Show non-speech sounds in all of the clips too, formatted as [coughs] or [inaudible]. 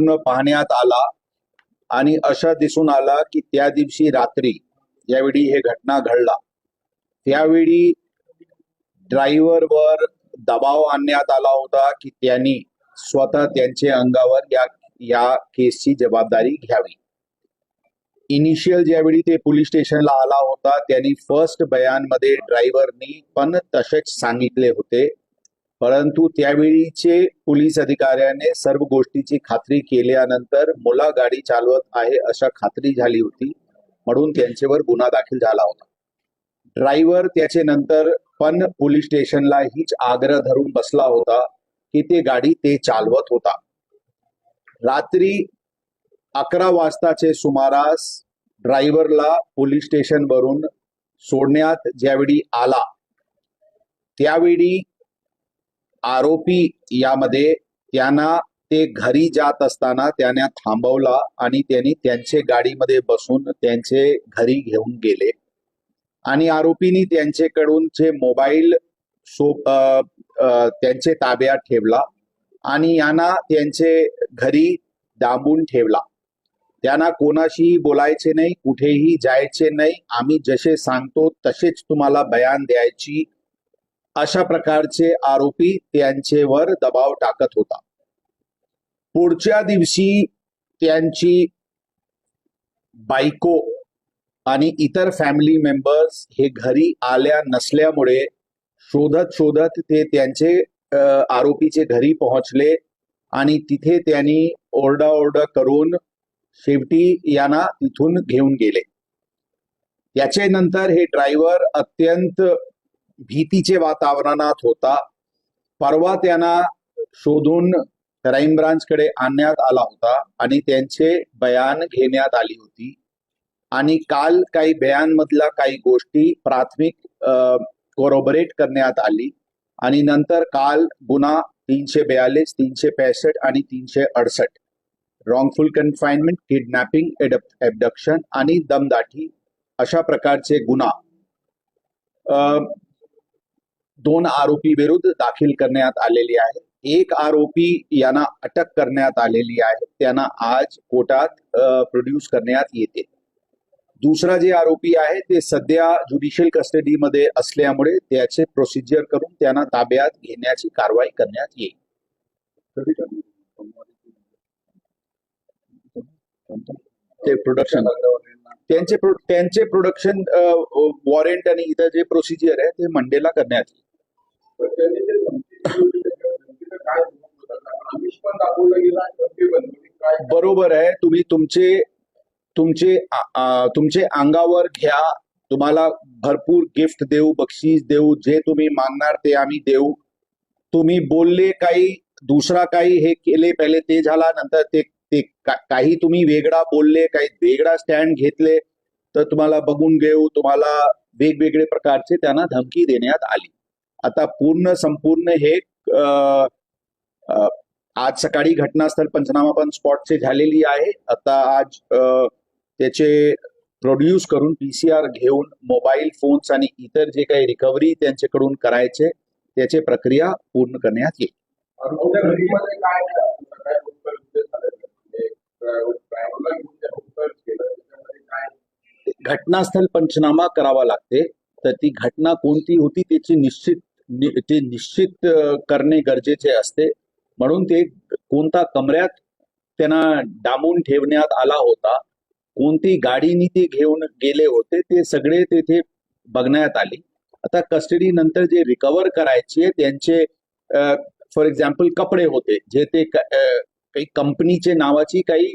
पूर्ण पाहण्यात आला आणि अशा दिसून आला की त्या दिवशी रात्री यावेळी हे घटना घडला. त्यावेळी ड्रायव्हरवर दबाव आणण्यात आला होता की त्यांनी स्वतः त्यांच्या अंगावर या या केसची जबाबदारी घ्यावी. इनिशियल ज्यावेळी ते पोलीस स्टेशनला आला होता त्यांनी फर्स्ट बयानमध्ये ड्रायव्हरनी पण तसेच सांगितले होते. परंतु त्यावेळीचे पोलीस अधिकाऱ्याने सर्व गोष्टीची खात्री केल्यानंतर मुला गाडी चालवत आहे अशा खात्री झाली होती म्हणून त्यांच्यावर गुन्हा दाखल झाला होता. ड्रायव्हर त्याचे नंतर पण पोलीस स्टेशनला हीच आग्रह धरून बसला होता की ते गाडी ते चालवत होता. रात्री अकरा वाजताचे सुमारास ड्रायव्हरला पोलीस स्टेशन वरून सोडण्यात ज्यावेळी आला त्यावेळी आरोपी यामध्ये त्यांना ते घरी जात असताना त्यांना थांबवला आणि त्यांनी त्यांचे गाडीमध्ये बसून त्यांचे घरी घेऊन गेले. आणि आरोपींनी त्यांच्याकडून जे मोबाईल सो अ, त्यांचे ताब्यात ठेवला आणि यांना त्यांचे घरी दाबून ठेवला. त्यांना कोणाशी बोलायचे नाही कुठेही जायचे नाही. आम्ही जसे सांगतो तसेच तुम्हाला बयान द्यायची अशा प्रकारचे आरोपी त्यांचेवर दबाव टाकत होता. पुढच्या दिवशी त्यांची बायको आणि इतर फॅमिली मेंबर्स हे घरी आल्या नसल्यामुळे शोधत शोधत ते त्यांचे आरोपीचे घरी पोहोचले आणि तिथे त्यांनी ओरडाओरडा करून शेवटी यांना तिथून घेऊन गेले. त्याचे नंतर हे ड्रायव्हर अत्यंत भीतीचे वातावरणात होता. परवा त्यांना शोधून क्राईम ब्रांचकडे आणण्यात आला होता आणि त्यांचे बयान घेण्यात आली होती. आणि काल काही बयानमधल्या काही गोष्टी प्राथमिक कोरोबरेट करण्यात आली. आणि नंतर काल गुन्हा तीनशे बयालीस तीनशे पैसठ आणि तीनशे अडसष्ट. रॉंगफुल कन्फाइनमेंट किडनॅपिंग एबडक्शन आणि दमदाटी अशा प्रकारचे गुन्हा. दोन आरोपी विरुद्ध दाखल करण्यात आलेली आहे. एक आरोपी यांना अटक करण्यात आलेली आहे. त्यांना आज कोर्टात प्रोड्यूस करण्यात येते. दुसरा जे आरोपी आहे ते सध्या ज्युडिशियल कस्टडीमध्ये असल्यामुळे त्याचे प्रोसिजर करून त्यांना ताब्यात घेण्याची कारवाई करण्यात येईल. ते प्रोडक्शन त्यांचे त्यांचे प्रोडक्शन वॉरंट आणि इतर जे प्रोसिजर आहे ते मंडेला करण्यात येईल. बरोबर आहे. तुम्ही तुमचे तुमचे तुमचे अंगावर घ्या. तुम्हाला भरपूर गिफ्ट देऊ बक्षीस देऊ जे तुम्ही मागणार ते आम्ही देऊ. तुम्ही बोलले काही दुसरा काही हे केले पहिले ते झाला नंतर ते ते काही तुम्ही वेगळा बोलले काही वेगळा स्टँड घेतले तर तुम्हाला बघून घेऊ. तुम्हाला वेगवेगळे प्रकारचे त्यांना धमकी देण्यात आली. आता पूर्ण संपूर्ण हे आज सकाळी घटनास्थळ पंचनामा पण स्पॉटचे झालेली आहे. आता आज त्याचे प्रोड्यूस करून पीसीआर घेऊन मोबाईल फोन्स आणि इतर जे काही रिकव्हरी त्यांच्याकडून करायचे त्याची प्रक्रिया पूर्ण करण्यात येईल. घटनास्थळ पंचनामा करावा लागते. तर ती घटना कोणती होती त्याची निश्चित ते निश्चित करणे गरजेचे असते. म्हणून ते कोणता कमऱ्यात त्यांना डांबून ठेवण्यात आला होता कोणती गाडीनी ते घेऊन गेले होते ते सगळे तेथे बघण्यात आले. आता कस्टडी नंतर जे रिकवर करायचे त्यांचे फॉर एक्झाम्पल कपडे होते जे ते काही कंपनीचे नावाची काही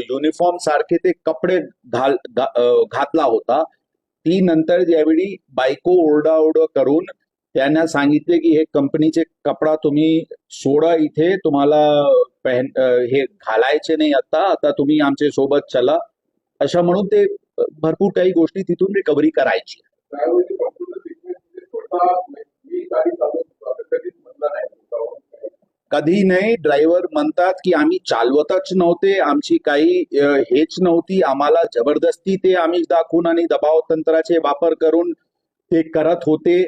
युनिफॉर्म सारखे ते कपडे घाल घातला होता. ती नंतर ज्यावेळी बायको ओरडाओरड करून त्यांना सांगितले की हे कंपनीचे कपडा तुम्ही सोडा इथे तुम्हाला पहन हे घालायचे नाही आता आता तुम्ही आमच्यासोबत चला. अशा म्हणून ते भरपूर काही गोष्टी तिथून रिकव्हरी करायची. कधी नाही ड्रायव्हर म्हणतात की आम्ही चालवतच नव्हते आमची काही हेच नव्हती आम्हाला जबरदस्ती ते आम्ही दाखवून आणि दबाव तंत्राचे वापर करून ते करत होते.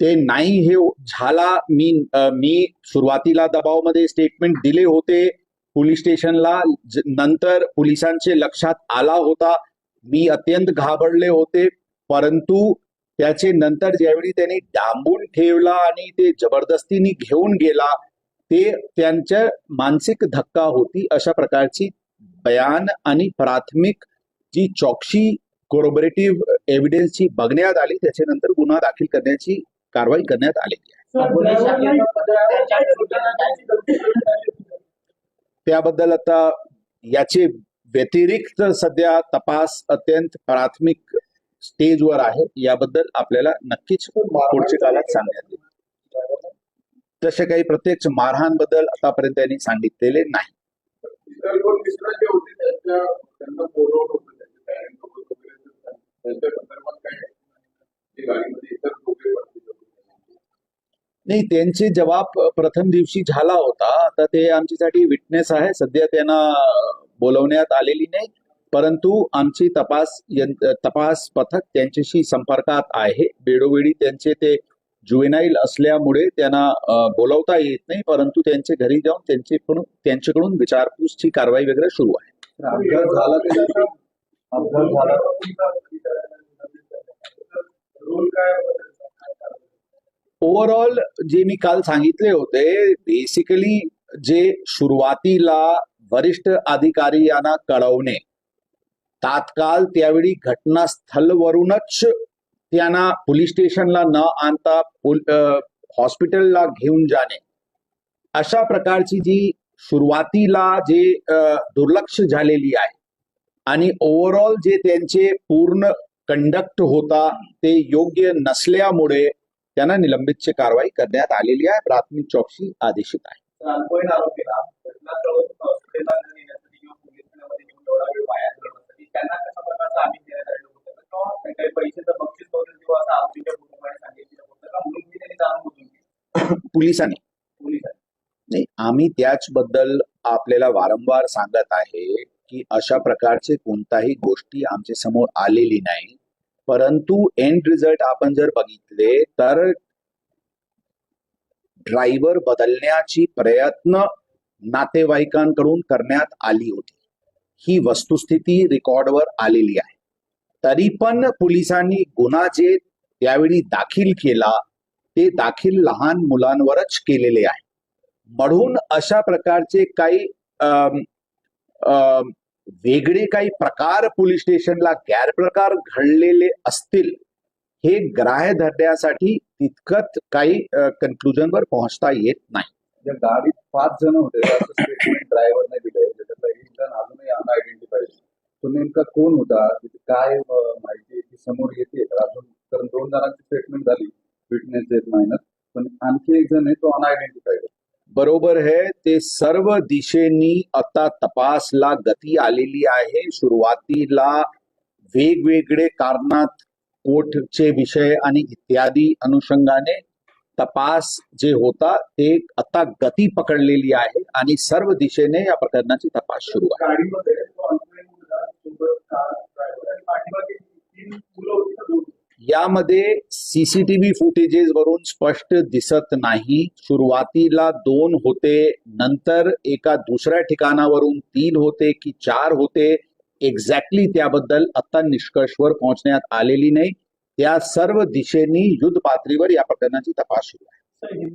ते नाही हे झाला मी मी सुरुवातीला दबावमध्ये स्टेटमेंट दिले होते पोलीस स्टेशनला. नंतर पोलिसांचे लक्षात आला होता. मी अत्यंत घाबरले होते. परंतु त्याचे नंतर ज्यावेळी त्यांनी डांबून ठेवला आणि ते जबरदस्तीने घेऊन गेला ते त्यांच्या मानसिक धक्का होती अशा प्रकारची बयान आणि प्राथमिक जी चौकशी कोरोबरेटिव्ह एव्हिडन्सची बघण्यात आली त्याच्यानंतर गुन्हा दाखल करण्याची कारवाई करण्यात आलेली आहे. त्याबद्दल आता याचे व्यतिरिक्त सध्या तपास अत्यंत प्राथमिक स्टेजवर आहे. याबद्दल आपल्याला नक्कीच पुढच्या काळात सांगण्यात येईल. तसे काही प्रत्यक्ष मारहाणबद्दल आतापर्यंत त्यांनी सांगितलेले नाही इतर दोन मित्र जे होते त्यांच्या त्यांना बोलवलं होतं त्यांच्या parent सोबत वगैरे. त्यांच्या संदर्भात काय ते गाडीमध्ये इतर दोघे बसलेले होते. नाही त्यांचे जबाब प्रथम दिवशी झाला होता. आता ते आमच्यासाठी विटनेस आहे. सध्या त्यांना बोलवण्यात आलेली नाही. परंतु आमची तपास यंत्र तपास पथक त्यांच्याशी संपर्कात आहे. वेळोवेळी त्यांचे ते जुवेनाईल असल्यामुळे त्यांना बोलवता येत नाही. परंतु त्यांच्या घरी जाऊन त्यांच्याकडून त्यांच्याकडून विचारपूसची कारवाई वगैरे सुरू आहे. झाला ते अपघात झाला रोल काय ओव्हरऑल जे मी काल सांगितले होते बेसिकली जे सुरुवातीला वरिष्ठ अधिकारी यांना कळवणे तात्काळ त्यावेळी घटनास्थलवरूनच त्यांना पोलीस स्टेशनला न आणता हॉस्पिटलला घेऊन जाणे. अशा प्रकारची जी सुरुवातीला जे दुर्लक्ष झालेली आहे आणि ओव्हरऑल जे त्यांचे पूर्ण कंडक्ट होता ते योग्य नसल्यामुळे त्यांना निलंबितची कारवाई करण्यात आलेली आहे. प्राथमिक चौकशी आदेशित आहे. [coughs] पोलिसांनी. नाही आम्ही त्याचबद्दल आपल्याला वारंवार सांगत आहे की अशा प्रकारचे कोणताही गोष्टी आमच्यासमोर आलेली नाही. परंतु एंड रिझल्ट आपण जर बघितले तर ड्रायव्हर बदलण्याची प्रयत्न नातेवाईकांकडून करण्यात आली होती. ही वस्तुस्थिती रेकॉर्डवर आलेली आहे. तरी पण पोलिसांनी गुन्हा जे त्यावेळी दाखल केला ते दाखल लहान मुलांवरच केलेले आहे. म्हणून अशा प्रकारचे काही वेगळे काही प्रकार पोलीस स्टेशनला गैरप्रकार घडलेले असतील हे ग्राह्य धरण्यासाठी तितकत काही कन्क्लुजनवर पोहोचता येत नाही. गाडीत पाच जण होते ड्रायव्हरने दिले जण अजूनही अनआयडेंटिफाईड तो नेमका कोण होता? काय माहिती आहे ती समोर येते? अजून कारण दोन जणांची स्टेटमेंट झाली फिटनेस देत नाही पण आणखी एक जण आहे तो अनआयडेंटिफाईड बरोबर है ते सर्व दिशेनी आता तपासला गती आलेली आहे. सुरुवातीला वेगवेगळे कारणात कोर्टचे विषय आणि इत्यादी अनुषंगाने तपास जे होता ते आता गती पकडलेली आहे आणि सर्व दिशेने या प्रकरणाची तपास सुरू आहे. यामध्ये सीसीटीव्ही फुटेजेस वरून स्पष्ट दिसत नाही. सुरुवातीला दोन होते नंतर एका दुसऱ्या ठिकाणावरून तीन होते की चार होते. एक्झॅक्टली त्याबद्दल आता निष्कर्षवर पोहोचण्यात आलेली नाही. त्या सर्व दिशेनी युद्ध पातळीवर या प्रकरणाची तपास सुरू आहे.